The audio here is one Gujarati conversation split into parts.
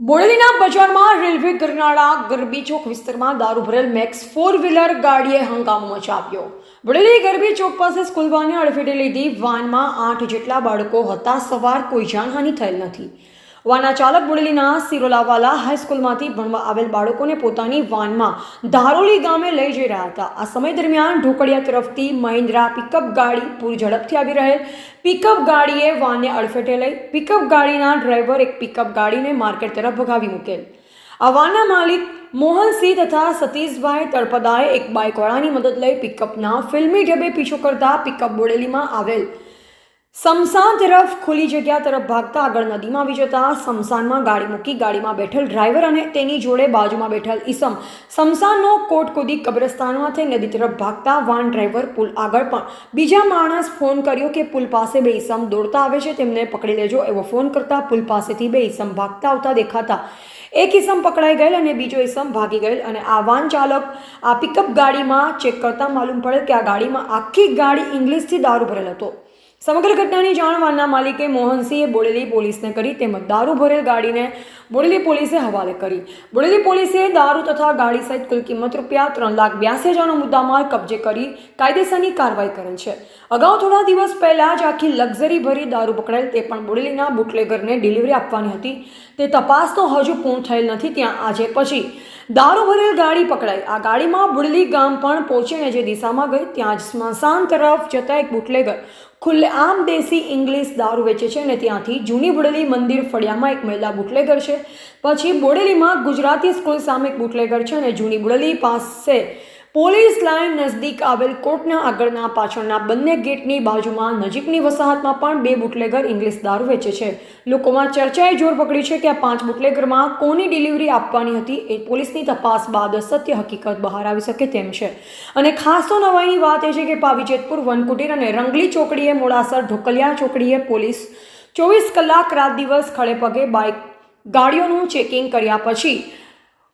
બોડેલીના બજારમાં રેલવે ગરનાળા ગરબી ચોક વિસ્તારમાં દારૂ ભરેલ મેક્સ ફોર વ્હીલર ગાડીએ હંગામો મચાવ્યો. બોડેલી ગરબી ચોક પાસે સ્કૂલ વાનને અડફેટે લીધી વાનમાં આઠ જેટલા બાળકો હતા, સવાર કોઈ જાનહાનિ થયેલ નથી. વાના ચાલક બોડેલીના સિરોલાવાલા હાઈસ્કૂલમાંથી ભણવા આવેલ બાળકોને પોતાની વાનમાં ધારોલી ગામે લઈ જઈ રહ્યા હતા. આ સમય દરમિયાન ઢોકળિયા તરફથી મહિન્દ્રા પિકઅપ ગાડી પૂરી ઝડપથી આવી રહેલ. પિકઅપ ગાડીએ વાનને અડફેટે લઈ પિકઅપ ગાડીના ડ્રાઈવર એક પિકઅપ ગાડીને માર્કેટ તરફ ભગાવી મૂકેલ. આ વાનના માલિક મોહનસિંહ તથા સતીશભાઈ તળપદાએ એક બાઇકવાળાની મદદ લઈ પિકઅપના ફિલ્મી ઢબે પીછો કરતા પિકઅપ બોડેલીમાં આવેલ. સમસાન તરફ ખુલ્લી જગ્યા તરફ ભાગતા આગળ નદીમાં આવી જતા સમસાનમાં ગાડી મૂકી ગાડીમાં બેઠેલ ડ્રાઈવર અને તેની જોડે બાજુમાં બેઠેલ ઈસમ. સમસાનનો કોટ કૂદી કબ્રસ્તાનમાંથી નદી તરફ ભાગતા વાન ડ્રાઈવર પુલ આગળ પણ. બીજા માણસ ફોન કર્યો કે પુલ પાસે બે ઈસમ દોડતા આવે છે, તેમને પકડી લેજો એવો ફોન કરતા પુલ પાસેથી બે ઈસમ ભાગતા આવતા દેખાતા. એક ઈસમ પકડાઈ ગયેલ અને બીજો ઈસમ ભાગી ગયેલ અને આ વાન ચાલક આ પિકઅપ ગાડીમાં ચેક કરતા માલુમ પડે કે આ ગાડીમાં આખી ગાડી ઇંગ્લિશથી દારૂ ભરેલ હતો. સમગ્ર ઘટનાની જાણ વાનના માલિકે મોહનસિંહે બોડેલી પોલીસને કરી તેમજ દારૂ ભરેલ ગાડીને બોડેલી પોલીસે હવાલે કરી. બોડેલી પોલીસે દારૂ તથા ગાડી સહિત કુલ કિંમત રૂપિયા ત્રણ લાખ બ્યાસી હજારનો મુદ્દામાલ કબજે કરી કાયદેસરની કાર્યવાહી કરેલ છે. અગાઉ થોડા દિવસ પહેલાં જ આખી લક્ઝરી ભરી દારૂ પકડાયેલ તે પણ બોડેલીના બુટલેગરને ડિલિવરી આપવાની હતી. તે તપાસ તો હજુ પૂર્ણ થયેલ નથી, ત્યાં આજે પછી દારૂ ભરેલ ગાડી પકડાઈ. આ ગાડીમાં બુડલી ગામ પણ પહોંચીને જે દિશામાં ગઈ, ત્યાં જ સ્મશાન તરફ જતા એક બુટલેગર ખુલ્લે આમ દેશી ઇંગ્લિશ દારૂ વેચે છે અને ત્યાંથી જૂની બોડેલી મંદિર ફળિયામાં એક મહિલા બુટલેગર છે. પછી બોડેલીમાં ગુજરાતી સ્કૂલ સામે એક બુટલેગર છે અને જૂની બોડેલી પાસે પોલીસ લાઇન નજદીક આવેલ કોર્ટના આગળના પાછળના બંને ગેટની બાજુમાં નજીકની વસાહતમાં પણ બે બુટલેગર ઇંગ્લિશ દારૂ વેચે છે. લોકોમાં ચર્ચાએ જોર પકડી છે કે આ પાંચ બુટલેગરમાં કોની ડિલિવરી આપવાની હતી એ પોલીસની તપાસ બાદ સત્ય હકીકત બહાર આવી શકે તેમ છે. અને ખાસ તો નવાઈની વાત એ છે કે પાવીજેતપુર વનકુટીર અને રંગલી ચોકડીએ મોડાસર ઢોકલિયા ચોકડીએ પોલીસ ચોવીસ કલાક રાત દિવસ ખડે પગે બાઇક ગાડીઓનું ચેકિંગ કર્યા પછી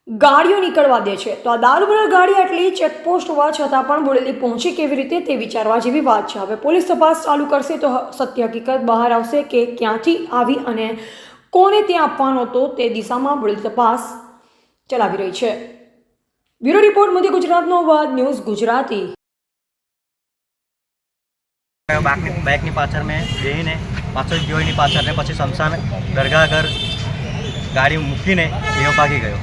ગાડીઓ નીકળવા દે છે. તો આ દારૂભરેલ ગાડી આટલી ચેકપોસ્ટ હોવા છતાં પણ બોડેલી પહોંચી કેવી રીતે તે વિચારવા જેવી વાત છે. હવે પોલીસ તપાસ ચાલુ કરશે તો સત્ય હકીકત બહાર આવશે કે ક્યાંથી આવી અને કોને ત્યાં આપવાનો હતો તે દિશામાં બોડેલી તપાસ ચલાવી રહી છે. બ્યુરો રિપોર્ટ મધ્ય ગુજરાતનો અવાજ, ન્યૂઝ ગુજરાતી. બાઇકની પાછળ મેં જઈને પાછળ ગયો પાછળ ને પછી શમશાન દરગાહ ઘર ગાડી મૂકીને એવો ભાગી ગયો.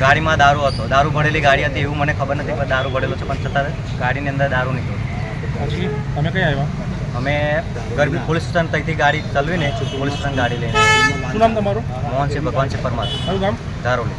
ગાડીમાં દારૂ હતો. દારૂ ભરેલી ગાડી હતી એવું મને ખબર નથી પણ દારૂ ભરેલો છે. પણ છતાં ગાડીની અંદર દારૂ નીકળ્યો. તમે કઈ આવ્યા? અમે ગરબી પોલીસ સ્ટેશન તકથી ગાડી ચલાવીને પોલીસ સ્ટેશન ગાડી લઈને શું નામ તમારું? મોહનસિંહ ભગવાનસિંહ પરમાર. કયું ગામ? ધારોલી.